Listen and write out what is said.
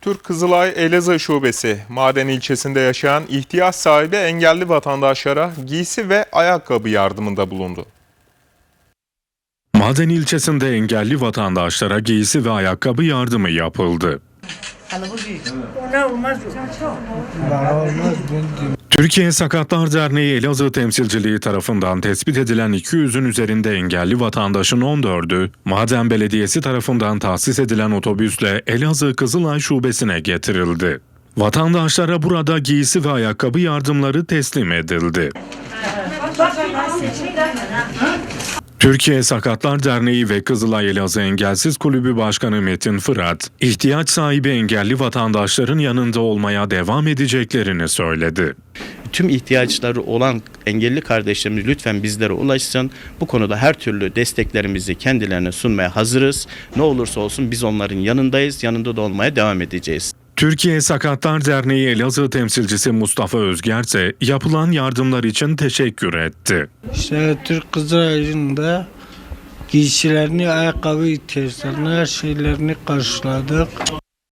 Türk Kızılay Elazığ Şubesi Maden ilçesinde yaşayan ihtiyaç sahibi engelli vatandaşlara giysi ve ayakkabı yardımında bulundu. Maden ilçesinde engelli vatandaşlara giysi ve ayakkabı yardımı yapıldı. Ona olmaz o. Türkiye Sakatlar Derneği Elazığ temsilciliği tarafından tespit edilen 200'ün üzerinde engelli vatandaşın 14'ü, Maden Belediyesi tarafından tahsis edilen otobüsle Elazığ Kızılay Şubesi'ne getirildi. Vatandaşlara burada giysi ve ayakkabı yardımları teslim edildi. Türkiye Sakatlar Derneği ve Kızılay Elazığ Engelsiz Kulübü Başkanı Metin Fırat, ihtiyaç sahibi engelli vatandaşların yanında olmaya devam edeceklerini söyledi. Tüm ihtiyaçları olan engelli kardeşlerimiz lütfen bizlere ulaşsın. Bu konuda her türlü desteklerimizi kendilerine sunmaya hazırız. Ne olursa olsun biz onların yanındayız. Yanında da olmaya devam edeceğiz. Türkiye Sakatlar Derneği Elazığ temsilcisi Mustafa Özger ise yapılan yardımlar için teşekkür etti. İşte Türk Kızılay'ın da giysilerini, ayakkabı ihtiyaçlarını, her şeylerini karşıladık.